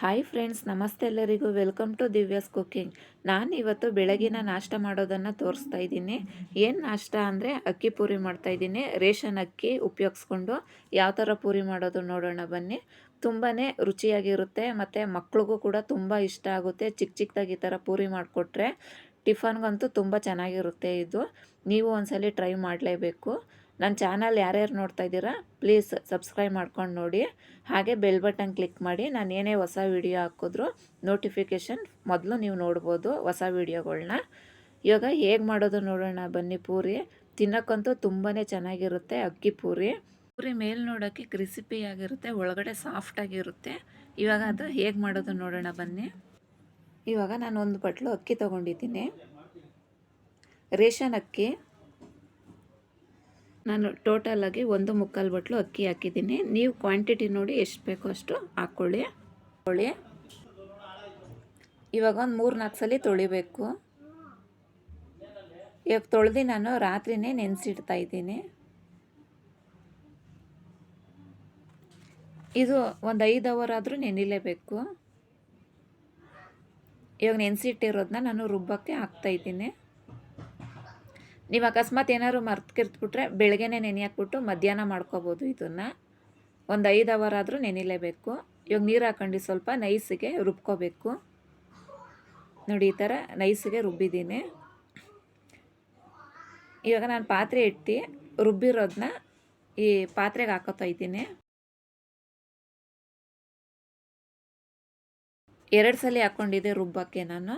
Hi friends ನಮಸ್ತೆ ಎಲ್ಲರಿಗೂ. Welcome to Divya's cooking ನಾನು ಇವತ್ತು ಬೆಳಗಿನ ನಾಷ್ಟ ಮಾಡೋದನ್ನು ತೋರಿಸ್ತಾ ಇದ್ದೀನಿ. ಏನು ನಾಷ್ಟ ಅಂದರೆ ಅಕ್ಕಿ ಪೂರಿ ಮಾಡ್ತಾ ಇದ್ದೀನಿ. ರೇಷನ್ ಅಕ್ಕಿ ಉಪಯೋಗಿಸ್ಕೊಂಡು ಯಾವ ಥರ ಪೂರಿ ಮಾಡೋದು ನೋಡೋಣ ಬನ್ನಿ. ತುಂಬಾ ರುಚಿಯಾಗಿರುತ್ತೆ ಮತ್ತು ಮಕ್ಳಿಗೂ ಕೂಡ ತುಂಬ ಇಷ್ಟ ಆಗುತ್ತೆ ಚಿಕ್ಕ ಚಿಕ್ಕದಾಗಿ ಈ ಥರ ಪೂರಿ ಮಾಡಿಕೊಟ್ರೆ. ಟಿಫನ್ಗಂತೂ ತುಂಬ ಚೆನ್ನಾಗಿರುತ್ತೆ ಇದು. ನೀವು ಒಂದ್ಸಲಿ ಟ್ರೈ ಮಾಡಲೇಬೇಕು. ನನ್ನ ಚಾನಲ್ ಯಾರ್ಯಾರು ನೋಡ್ತಾ ಇದ್ದೀರಾ ಪ್ಲೀಸ್ ಸಬ್ಸ್ಕ್ರೈಬ್ ಮಾಡ್ಕೊಂಡು ನೋಡಿ. ಹಾಗೆ ಬೆಲ್ ಬಟನ್ ಕ್ಲಿಕ್ ಮಾಡಿ. ನಾನು ಏನೇ ಹೊಸ ವೀಡಿಯೋ ಹಾಕಿದ್ರು ನೋಟಿಫಿಕೇಷನ್ ಮೊದಲು ನೀವು ನೋಡ್ಬೋದು ಹೊಸ ವೀಡಿಯೋಗಳ್ನ ಇವಾಗ ಹೇಗೆ ಮಾಡೋದು ನೋಡೋಣ, ಬನ್ನಿ ಪೂರಿ. ತಿನ್ನೋಕ್ಕಂತೂ ತುಂಬಾ ಚೆನ್ನಾಗಿರುತ್ತೆ ಅಕ್ಕಿ ಪೂರಿ. ಪೂರಿ ಮೇಲೆ ನೋಡೋಕ್ಕೆ ಕ್ರಿಸಿಪಿಯಾಗಿರುತ್ತೆ ಒಳಗಡೆ ಸಾಫ್ಟಾಗಿರುತ್ತೆ ಇವಾಗ ಅದು ಹೇಗೆ ಮಾಡೋದು ನೋಡೋಣ, ಬನ್ನಿ. ಇವಾಗ ನಾನು ಒಂದು ಬಟ್ಲು ಅಕ್ಕಿ ತೊಗೊಂಡಿದ್ದೀನಿ. ರೇಷನ್ ಅಕ್ಕಿ. ನಾನು ಟೋಟಲಾಗಿ ಒಂದು ಮುಕ್ಕಾಲು ಬಟ್ಲು ಅಕ್ಕಿ ಹಾಕಿದ್ದೀನಿ. ನೀವು ಕ್ವಾಂಟಿಟಿ ನೋಡಿ ಎಷ್ಟು ಬೇಕೋ ಅಷ್ಟು ಹಾಕ್ಕೊಳ್ಳಿ ಕೊಳ್ಳಿ ಇವಾಗ ಒಂದು ಮೂರು ನಾಲ್ಕು ಸಲ ತೊಳಿಬೇಕು. ಇವಾಗ ತೊಳೆದು ನಾನು ರಾತ್ರಿನೇ ನೆನೆಸಿಡ್ತಾ ಇದ್ದೀನಿ. ಇದು ಒಂದು ಐದು ಅವರ್ ಆದರೂ ನೆನಿಲೇಬೇಕು. ಇವಾಗ ನೆನೆಸಿಟ್ಟಿರೋದನ್ನ ನಾನು ರುಬ್ಬಕ್ಕೆ ಹಾಕ್ತಾಯಿದ್ದೀನಿ ನೀವು ಅಕಸ್ಮಾತ್ ಏನಾದ್ರು ಮರ್ತ್ಕಿರ್ತ್ಬಿಟ್ರೆ ಬೆಳಗ್ಗೆನೇ ನೆನೆ ಹಾಕ್ಬಿಟ್ಟು ಮಧ್ಯಾಹ್ನ ಮಾಡ್ಕೋಬೋದು ಇದನ್ನು. ಒಂದು ಐದು ಅವರ್ ಆದರೂ ನೆನಿಲೇಬೇಕು. ಇವಾಗ ನೀರು ಹಾಕೊಂಡು ಸ್ವಲ್ಪ ನೈಸಿಗೆ ರುಬ್ಕೋಬೇಕು. ನೋಡಿ ಈ ಥರ ನೈಸಿಗೆ ರುಬ್ಬಿದ್ದೀನಿ. ಇವಾಗ ನಾನು ಪಾತ್ರೆ ಇಟ್ಟು ರುಬ್ಬಿರೋದನ್ನ ಈ ಪಾತ್ರೆಗೆ ಹಾಕೋತಾ ಇದ್ದೀನಿ. ಎರಡು ಸಲ ಹಾಕ್ಕೊಂಡಿದ್ದೆ ರುಬ್ಬಕ್ಕೆ ನಾನು.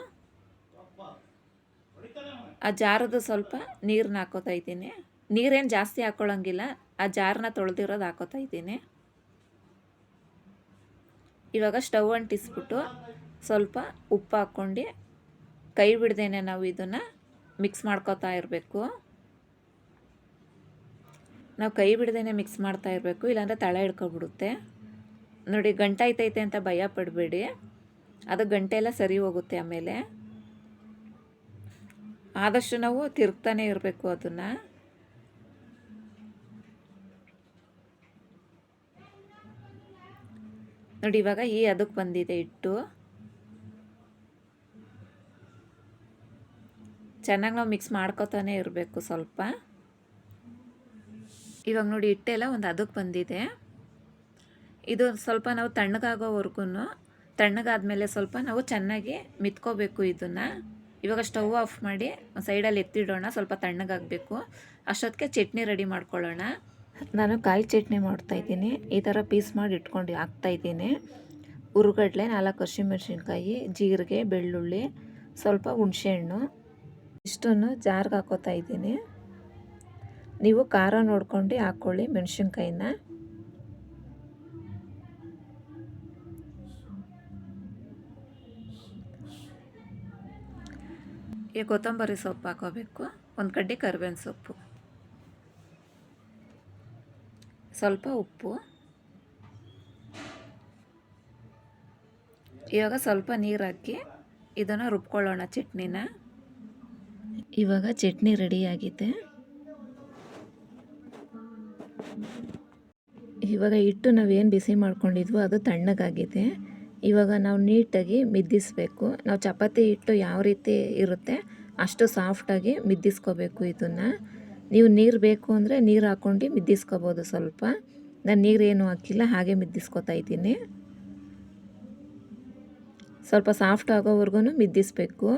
ಆ ಜಾರದು ಸ್ವಲ್ಪ ನೀರನ್ನ ಹಾಕೋತಾ ಇದ್ದೀನಿ. ನೀರೇನು ಜಾಸ್ತಿ ಹಾಕ್ಕೊಳ್ಳೋಂಗಿಲ್ಲ ಆ ಜಾರನ್ನ ತೊಳೆದಿರೋದು ಹಾಕೋತಾ ಇದ್ದೀನಿ. ಇವಾಗ ಸ್ಟವ್ ಅಂಟಿಸ್ಬಿಟ್ಟು ಸ್ವಲ್ಪ ಉಪ್ಪು ಹಾಕ್ಕೊಂಡು ಕೈ ಬಿಡ್ದೇನೆ ನಾವು ಇದನ್ನು ಮಿಕ್ಸ್ ಮಾಡ್ಕೋತಾ ಇರಬೇಕು. ನಾವು ಕೈ ಬಿಡ್ದೇನೆ ಮಿಕ್ಸ್ ಮಾಡ್ತಾ ಇರಬೇಕು. ಇಲ್ಲಾಂದರೆ ತಳ ಹಿಡ್ಕೊಬಿಡುತ್ತೆ. ನೋಡಿ ಗಂಟಾಯ್ತೈತೆ ಅಂತ ಭಯ ಪಡಬೇಡಿ. ಅದು ಗಂಟೆ ಎಲ್ಲ ಸರಿ ಹೋಗುತ್ತೆ ಆಮೇಲೆ. ಆದಷ್ಟು ನಾವು ತಿರುಗ್ತಾನೆ ಇರಬೇಕು ಅದನ್ನು. ನೋಡಿ, ಇವಾಗ ಈ ಅದಕ್ಕೆ ಬಂದಿದೆ ಇಟ್ಟು ಚೆನ್ನಾಗಿ ನಾವು ಮಿಕ್ಸ್ ಮಾಡ್ಕೋತಾನೆ ಇರಬೇಕು ಸ್ವಲ್ಪ. ಇವಾಗ ನೋಡಿ, ಹಿಟ್ಟೆಲ್ಲ ಒಂದು ಅದಕ್ಕೆ ಬಂದಿದೆ. ಇದು ಸ್ವಲ್ಪ ನಾವು ತಣ್ಣಗಾಗೋವರೆಗೂ ತಣ್ಣಗಾದ್ಮೇಲೆ ಸ್ವಲ್ಪ ನಾವು ಚೆನ್ನಾಗಿ ಮಿತ್ಕೋಬೇಕು ಇದನ್ನು. ಇವಾಗ ಸ್ಟವ್ ಆಫ್ ಮಾಡಿ ಸೈಡಲ್ಲಿ ಎತ್ತಿಡೋಣ, ಸ್ವಲ್ಪ ತಣ್ಣಗಾಗಬೇಕು. ಅಷ್ಟೊತ್ತಿಗೆ ಚಟ್ನಿ ರೆಡಿ ಮಾಡ್ಕೊಳ್ಳೋಣ. ನಾನು ಕಾಯಿ ಚಟ್ನಿ ಮಾಡ್ತಾ ಇದ್ದೀನಿ. ಈ ಥರ ಪೀಸ್ ಮಾಡಿ ಇಟ್ಕೊಂಡು ಹಾಕ್ತಾಯಿದ್ದೀನಿ ಉರುಗಡ್ಲೆ, ನಾಲ್ಕು ಹಸಿಮೆಣ್ಸಿನ್ಕಾಯಿ, ಜೀರಿಗೆ, ಬೆಳ್ಳುಳ್ಳಿ, ಸ್ವಲ್ಪ ಹುಣಸೆಹಣ್ಣು. ಇಷ್ಟನ್ನು ಜಾರ್ಗೆ ಹಾಕೋತಾ ಇದ್ದೀನಿ. ನೀವು ಖಾರ ನೋಡ್ಕೊಂಡು ಹಾಕ್ಕೊಳ್ಳಿ ಮೆಣಸಿನ್ಕಾಯಿನ. ಈ ಕೊತ್ತಂಬರಿ ಸೊಪ್ಪು ಹಾಕೋಬೇಕು. ಒಂದು ಕಡ್ಡಿ ಕರಿಬೇವಿನ ಸೊಪ್ಪು. ಸ್ವಲ್ಪ ಉಪ್ಪು. ಇವಾಗ ಸ್ವಲ್ಪ ನೀರು ಹಾಕಿ ಇದನ್ನು ರುಬ್ಕೊಳ್ಳೋಣ ಚಟ್ನಿನ. ಇವಾಗ ಚಟ್ನಿ ರೆಡಿಯಾಗಿದೆ ಇವಾಗ ಹಿಟ್ಟು ನಾವೇನು ಬಿಸಿ ಮಾಡ್ಕೊಂಡಿದ್ವೋ ಅದು ತಣ್ಣಗಾಗಿದೆ. ಇವಾಗ ನಾವು ನೀಟಾಗಿ ಮಿದ್ದಿಸಬೇಕು. ನಾವು ಚಪಾತಿ ಹಿಟ್ಟು ಯಾವ ರೀತಿ ಇರುತ್ತೆ ಅಷ್ಟು ಸಾಫ್ಟಾಗಿ ಮಿದ್ದಿಸ್ಕೋಬೇಕು ಇದನ್ನು. ನೀವು ನೀರು ಬೇಕು ಅಂದರೆ ನೀರು ಹಾಕ್ಕೊಂಡು ಮಿದ್ದಿಸ್ಕೋಬೋದು ಸ್ವಲ್ಪ. ನಾನು ನೀರೇನು ಹಾಕಿಲ್ಲ, ಹಾಗೆ ಮಿದ್ದಿಸ್ಕೊತಾ ಇದ್ದೀನಿ. ಸ್ವಲ್ಪ ಸಾಫ್ಟ್ ಆಗೋವರೆಗೂ ಮಿದ್ದಿಸ್ಬೇಕು.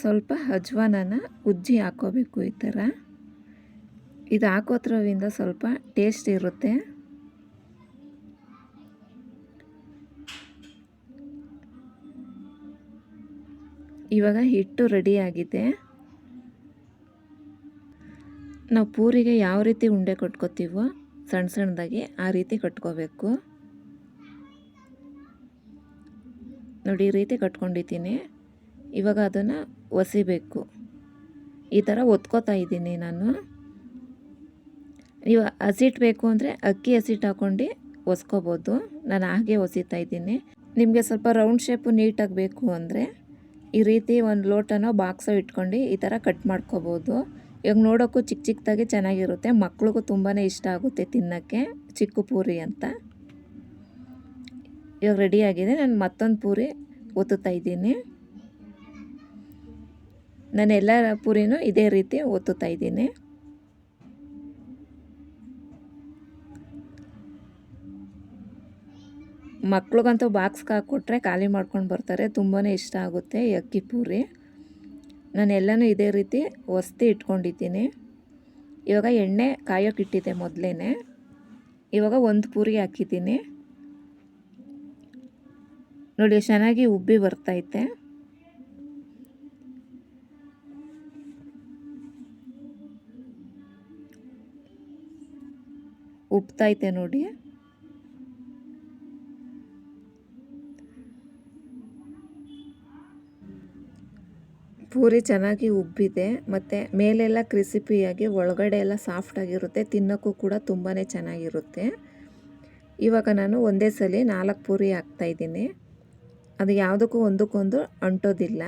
ಸ್ವಲ್ಪ ಅಜ್ವಾನನ ಉಜ್ಜಿ ಹಾಕೋಬೇಕು ಈ ಥರ. ಇದು ಹಾಕೋದ್ರಿಂದ ಸ್ವಲ್ಪ ಟೇಸ್ಟ್ ಇರುತ್ತೆ. ಇವಾಗ ಹಿಟ್ಟು ರೆಡಿಯಾಗಿದೆ ನಾವು ಪೂರಿಗೆ ಯಾವ ರೀತಿ ಉಂಡೆ ಕಟ್ಕೋತೀವೋ ಸಣ್ಣ ಸಣ್ಣದಾಗಿ ಆ ರೀತಿ ಕಟ್ಕೋಬೇಕು. ನೋಡಿ, ಈ ರೀತಿ ಕಟ್ಕೊಂಡಿದ್ದೀನಿ. ಇವಾಗ ಅದನ್ನು ಒಸಿಬೇಕು. ಈ ಥರ ಒತ್ಕೋತಾ ಇದ್ದೀನಿ ನಾನು. ನೀವು ಹಸಿಟ್ಟು ಬೇಕು ಅಂದರೆ ಅಕ್ಕಿ ಹಸಿಟ್ಟು ಹಾಕ್ಕೊಂಡು ಒಸ್ಕೋಬೋದು. ನಾನು ಹಾಗೆ ಒಸಿತಾ ಇದ್ದೀನಿ. ನಿಮಗೆ ಸ್ವಲ್ಪ ರೌಂಡ್ ಶೇಪು ನೀಟಾಗಿ ಬೇಕು ಅಂದರೆ ಈ ರೀತಿ ಒಂದು ಲೋಟನೋ ಬಾಕ್ಸೋ ಇಟ್ಕೊಂಡು ಈ ಥರ ಕಟ್ ಮಾಡ್ಕೋಬೋದು. ಇವಾಗ ನೋಡೋಕ್ಕೂ ಚಿಕ್ಕ ಚಿಕ್ಕದಾಗಿ ಚೆನ್ನಾಗಿರುತ್ತೆ. ಮಕ್ಳಿಗೂ ತುಂಬಾ ಇಷ್ಟ ಆಗುತ್ತೆ ತಿನ್ನೋಕ್ಕೆ. ಚಿಕ್ಕ ಪೂರಿ ಅಂತ. ಇವಾಗ ರೆಡಿಯಾಗಿದೆ ನಾನು ಮತ್ತೊಂದು ಪೂರಿ ಒತ್ತುತ್ತಾ ಇದ್ದೀನಿ. ನಾನು ಎಲ್ಲ ಪೂರಿನೂ ಇದೇ ರೀತಿ ಒತ್ತುತ್ತಾ ಇದ್ದೀನಿ. ಮಕ್ಳಿಗಂತೂ ಬಾಕ್ಸ್ಗೆ ಹಾಕ್ಕೊಟ್ರೆ ಖಾಲಿ ಮಾಡ್ಕೊಂಡು ಬರ್ತಾರೆ. ತುಂಬಾ ಇಷ್ಟ ಆಗುತ್ತೆ ಅಕ್ಕಿ ಪೂರಿ. ನಾನು ಎಲ್ಲನೂ ಇದೇ ರೀತಿ ಹೊಸ್ತಿ ಇಟ್ಕೊಂಡಿದ್ದೀನಿ. ಇವಾಗ ಎಣ್ಣೆ ಕಾಯೋಕೆ ಇಟ್ಟಿದ್ದೆ ಮೊದಲೇ ಇವಾಗ ಒಂದು ಪೂರಿ ಹಾಕಿದ್ದೀನಿ. ನೋಡಿ, ಚೆನ್ನಾಗಿ ಉಬ್ಬಿ ಬರ್ತೈತೆ. ಉಬ್ತೈತೆ ನೋಡಿ. ಪೂರಿ ಚೆನ್ನಾಗಿ ಉಬ್ಬಿದೆ, ಮತ್ತು ಮೇಲೆಲ್ಲ ಕ್ರಿಸಿಪಿಯಾಗಿ, ಒಳಗಡೆ ಎಲ್ಲ ಸಾಫ್ಟಾಗಿರುತ್ತೆ ತಿನ್ನೋಕ್ಕೂ ಕೂಡ ತುಂಬಾ ಚೆನ್ನಾಗಿರುತ್ತೆ. ಇವಾಗ ನಾನು ಒಂದೇ ಸಲ ನಾಲ್ಕು ಪೂರಿ ಹಾಕ್ತಾಯಿದ್ದೀನಿ ಅದು ಯಾವುದಕ್ಕೂ ಒಂದಕ್ಕೊಂದು ಅಂಟೋದಿಲ್ಲ.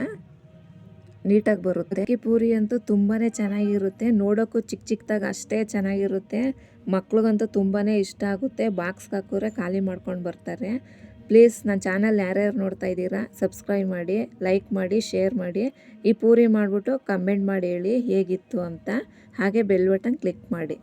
ನೀಟಾಗಿ ಬರುತ್ತೆ. ಅಕ್ಕಿ ಪೂರಿ ಅಂತೂ ತುಂಬಾ ಚೆನ್ನಾಗಿರುತ್ತೆ. ನೋಡೋಕ್ಕೂ ಚಿಕ್ಕ ಚಿಕ್ಕದಾಗ ಅಷ್ಟೇ ಚೆನ್ನಾಗಿರುತ್ತೆ. ಮಕ್ಳಿಗಂತೂ ತುಂಬಾ ಇಷ್ಟ ಆಗುತ್ತೆ. ಬಾಕ್ಸ್ಗೆ ಹಾಕಿದ್ರೆ ಖಾಲಿ ಮಾಡ್ಕೊಂಡು ಬರ್ತಾರೆ. ಪ್ಲೀಸ್ ನನ್ನ ಚಾನಲ್ ಯಾರ್ಯಾರು ನೋಡ್ತಾ ಇದ್ದೀರಾ ಸಬ್ಸ್ಕ್ರೈಬ್ ಮಾಡಿ ಲೈಕ್ ಮಾಡಿ ಶೇರ್ ಮಾಡಿ, ಈ ಪೂರಿ ಮಾಡಿಬಿಟ್ಟು ಕಮೆಂಟ್ ಮಾಡಿ ಹೇಳಿ ಹೇಗಿತ್ತು ಅಂತ, ಹಾಗೆ ಬೆಲ್ ಬಟನ್ ಕ್ಲಿಕ್ ಮಾಡಿ.